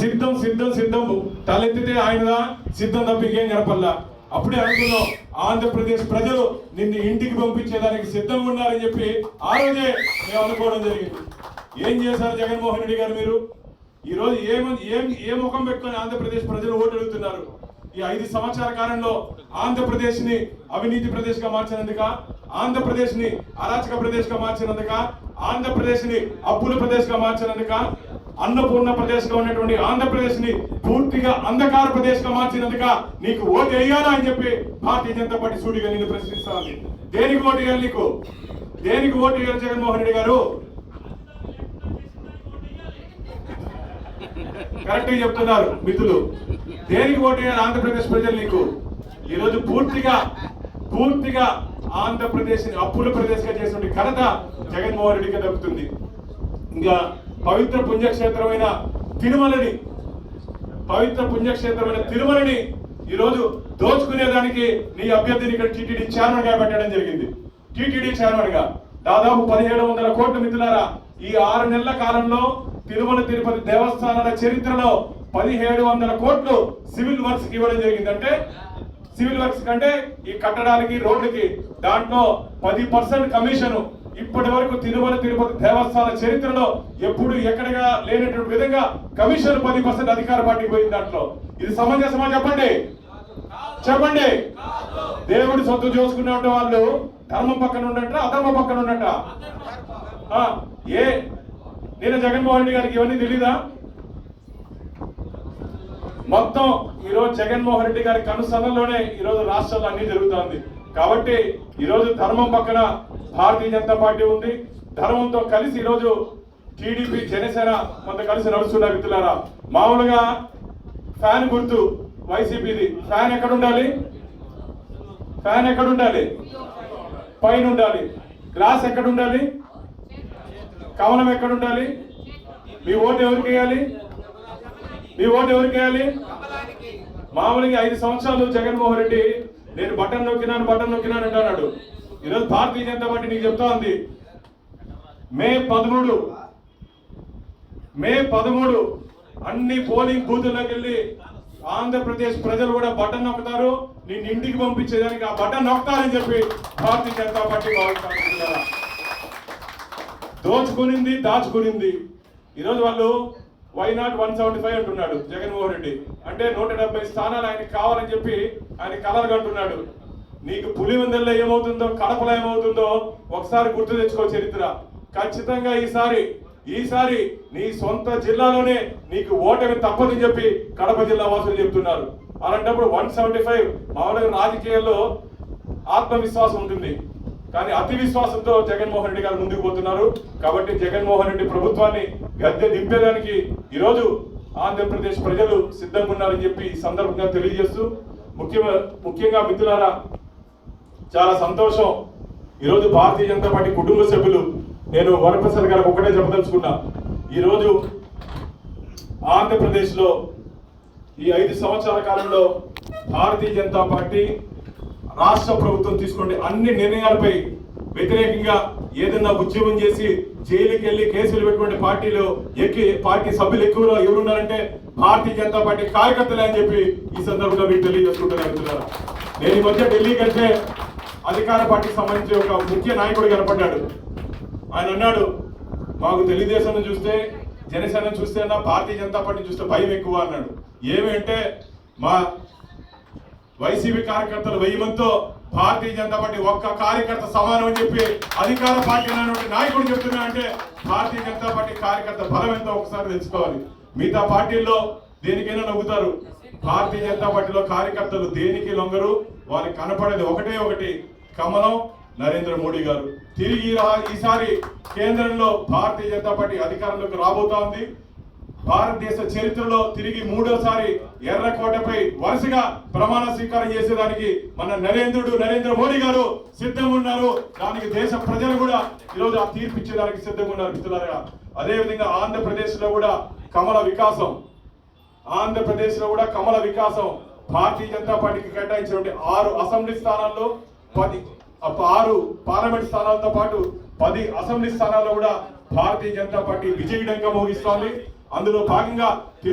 సిద్ధం సిద్ధం సిద్ధం. తలెత్తితే ఆయనదా? సిద్ధం తప్ప ఇంకేం కనపల్లా అప్పుడే అనుకున్నాం ఆంధ్రప్రదేశ్ ప్రజలు నిన్ను ఇంటికి పంపించేదానికి సిద్ధంగా ఉన్నారని చెప్పి ఆ రోజే మేము అనుకోవడం జరిగింది. ఏం చేశారు జగన్మోహన్ రెడ్డి గారు మీరు? ఈరోజు ఏమని ఏం ఏం ఏ ముఖం పెట్టుకొని ఆంధ్రప్రదేశ్ ప్రజలు ఓటు అడుగుతున్నారు ఈ ఐదు సంవత్సరాల కాలంలో ఆంధ్రప్రదేశ్ని అవినీతి ప్రదేశ్గా మార్చినందుక ఆంధ్రప్రదేశ్ని అరాచక ప్రదేశ్గా మార్చినందుక ఆంధ్రప్రదేశ్ని అప్పుల ప్రదేశ్గా మార్చినందుక అన్నపూర్ణ ప్రదేశ్గా ఉన్నటువంటి ఆంధ్రప్రదేశ్ని పూర్తిగా అంధకార ప్రదేశ్గా మార్చినందుక నీకు ఓటు వేయాలా అని చెప్పి భారతీయ జనతా పార్టీ సూటిగా నిన్ను ప్రశ్నిస్తాను దేనికి ఓటు వేయాలి నీకు? దేనికి ఓటు వేయాలి జగన్మోహన్ రెడ్డి గారు? కరెక్ట్ చెప్తున్నారు మిత్రులు. దేనికి ఓటు వేయాలి ఆంధ్రప్రదేశ్ ప్రజలు నీకు? ఈరోజు పూర్తిగా పూర్తిగా ఆంధ్రప్రదేశ్ అప్పుల ప్రదేశ్గా చేసిన ఘనత జగన్మోహన్ రెడ్డికి దక్కుతుంది. ఇంకా పవిత్ర పుణ్యక్షేత్రమైన తిరుమలని పవిత్ర పుణ్యక్షేత్రమైన తిరుమలని ఈరోజు దోచుకునేదానికి నీ అభ్యర్థిని ఇక్కడ టీటీడీ చైర్మన్గా పెట్టడం జరిగింది. టీటీడీ చైర్మన్గా దాదాపు పదిహేడు వందల కోట్ల మిత్రులారా ఈ ఆరు నెలల కాలంలో తిరుమల తిరుపతి దేవస్థానాల చరిత్రలో పదిహేడు వందల కోట్లు సివిల్ వర్క్స్కి ఇవ్వడం జరిగింది. అంటే సివిల్ వర్క్స్ కంటే ఈ కట్టడానికి రోడ్లకి దాంట్లో పది పర్సెంట్ కమిషను ఇప్పటి వరకు తిరుమల తిరుపతి దేవస్థాన చరిత్రలో ఎప్పుడు ఎక్కడగా లేనటువంటి విధంగా కమిషన్ పది పర్సెంట్ అధికార పార్టీ పోయింది దాంట్లో. ఇది సమంజసమా చెప్పండి? చెప్పండి. దేవుడి సొత్తు చూసుకునే వాళ్ళు ధర్మం పక్కన ఉండట అధర్మం పక్కన ఉండట? ఆ, ఏ నేను జగన్మోహన్ రెడ్డి గారికి ఇవన్నీ తెలీదా? మొత్తం ఈరోజు జగన్మోహన్ రెడ్డి గారి కనుసన్నలోనే ఈరోజు రాష్ట్రంలో అన్ని జరుగుతోంది కాబట్టి ఈరోజు ధర్మం పక్కన భారతీయ జనతా పార్టీ ఉంది. ధర్మంతో కలిసి ఈరోజు టీడీపీ జనసేన కొంత కలిసి నడుస్తున్న మిత్రులారా మామూలుగా ఫ్యాన్ గుర్తు వైసీపీది. ఫ్యాన్ ఎక్కడ ఉండాలి ఫ్యాన్ ఎక్కడ ఉండాలి పైన ఉండాలి గ్లాస్ ఎక్కడ ఉండాలి కవనం ఎక్కడ ఉండాలి మీ ఓటు ఎవరికి వేయాలి? మీ ఓటు ఎవరికి వేయాలి? మామూలుగా ఐదు సంవత్సరాలు జగన్మోహన్ రెడ్డి నేను బటన్ నొక్కినాను బటన్ నొక్కినాను అంటున్నాడు. ఈరోజు భారతీయ జనతా పార్టీ నీకు చెప్తా ఉంది. మే పదమూడు మే పదమూడు అన్ని పోలింగ్ బూతుల్లోకి వెళ్ళి ఆంధ్రప్రదేశ్ ప్రజలు కూడా బటన్ నొక్కుతారు. నిన్ను ఇంటికి పంపించేదానికి ఆ బటన్ నొక్కాలని చెప్పి భారతీయ జనతా పార్టీ భావిస్తారు దోచుకునింది దాచుకునింది. ఈరోజు వాళ్ళు why not one seventy five అంటున్నాడు జగన్మోహన్ రెడ్డి. అంటే నూట డెబ్బై స్థానాలు ఆయనకి కావాలని చెప్పి ఆయన కలర్గా కంటున్నాడు నీకు పులివెందల్లో ఏమవుతుందో కడపలో ఏమవుతుందో ఒకసారి గుర్తు తెచ్చుకో చరిత్ర. ఖచ్చితంగా ఈసారి ఈసారి నీ సొంత జిల్లాలోనే నీకు ఓటమి తప్పదని చెప్పి కడప జిల్లా వాసులు చెప్తున్నారు. అలాంటప్పుడు వన్ సెవెంటీ ఫైవ్ మామూలుగా రాజకీయాల్లో ఆత్మవిశ్వాసం ఉంటుంది. కానీ అతి విశ్వాసంతో జగన్మోహన్ రెడ్డి గారు ముందుకు పోతున్నారు. కాబట్టి జగన్మోహన్ రెడ్డి ప్రభుత్వాన్ని గద్దె దింపేదానికి ఈరోజు ఆంధ్రప్రదేశ్ ప్రజలు సిద్ధంగా ఉన్నారని చెప్పి ఈ సందర్భంగా తెలియజేస్తూ ముఖ్య ముఖ్యంగా మిత్రులారా చాలా సంతోషం. ఈరోజు భారతీయ జనతా పార్టీ కుటుంబ సభ్యులు నేను వరప్రసాద్ గారికి ఒకటే చెప్పదలుచుకున్నా. ఈరోజు ఆంధ్రప్రదేశ్లో ఈ ఐదు సంవత్సరాల కాలంలో భారతీయ జనతా పార్టీ రాష్ట్ర ప్రభుత్వం తీసుకునే అన్ని నిర్ణయాలపై వ్యతిరేకంగా ఏదన్నా ఉద్యమం చేసి జైలుకి వెళ్ళి కేసులు పెట్టుకునే పార్టీలో ఎక్కి పార్టీ సభ్యులు ఎక్కువలో ఎవరున్నారంటే భారతీయ జనతా పార్టీ కార్యకర్తలే అని చెప్పి ఈ సందర్భంగా మీకు తెలియజేసుకుంటున్నారు నేను ఈ మధ్య ఢిల్లీ కంటే అధికార పార్టీకి సంబంధించి ఒక ముఖ్య నాయకుడు కనపడ్డాడు. ఆయన అన్నాడు మాకు తెలుగుదేశం చూస్తే జనసేన చూస్తే అన్నా భారతీయ జనతా పార్టీ చూస్తే భయం ఎక్కువ అన్నాడు. ఏమి అంటే మా వైసీపీ కార్యకర్తలు వెయ్యి మందితో భారతీయ జనతా పార్టీ ఒక్క కార్యకర్త సమానం అని చెప్పి అధికార పార్టీ అయినటువంటి నాయకుడు చెప్తున్నా అంటే భారతీయ జనతా పార్టీ కార్యకర్త బలం ఎంతో ఒకసారి తెలుసుకోవాలి. మిగతా పార్టీల్లో దేనికైనా నవ్వుతారు. భారతీయ జనతా పార్టీలో కార్యకర్తలు దేనికి లొంగరు? వారికి కనపడేది ఒకటే ఒకటి కమలం నరేంద్ర మోడీ గారు. తిరిగి రా- ఈసారి కేంద్రంలో భారతీయ జనతా పార్టీ అధికారంలోకి రాబోతా ఉంది. భారతదేశ చరిత్రలో తిరిగి మూడోసారి ఎర్రకోటపై వరుసగా ప్రమాణ స్వీకారం చేసేదానికి మన నరేంద్రుడు నరేంద్ర మోడీ గారు సిద్ధంగా ఉన్నారు దానికి దేశ ప్రజలు కూడా ఈరోజు ఆ తీర్పు ఇచ్చేదానికి సిద్ధంగా ఉన్నారు మిత్రులారా. అదేవిధంగా ఆంధ్రప్రదేశ్లో కూడా కమల వికాసం. ఆంధ్రప్రదేశ్లో కూడా కమల వికాసం భారతీయ జనతా పార్టీకి కేటాయించినటువంటి ఆరు అసెంబ్లీ స్థానాల్లో పది ఆరు పార్లమెంట్ స్థానాలతో పాటు పది అసెంబ్లీ స్థానాల్లో కూడా భారతీయ జనతా పార్టీ విజయడంగా మోగిస్తోంది. అందులో భాగంగా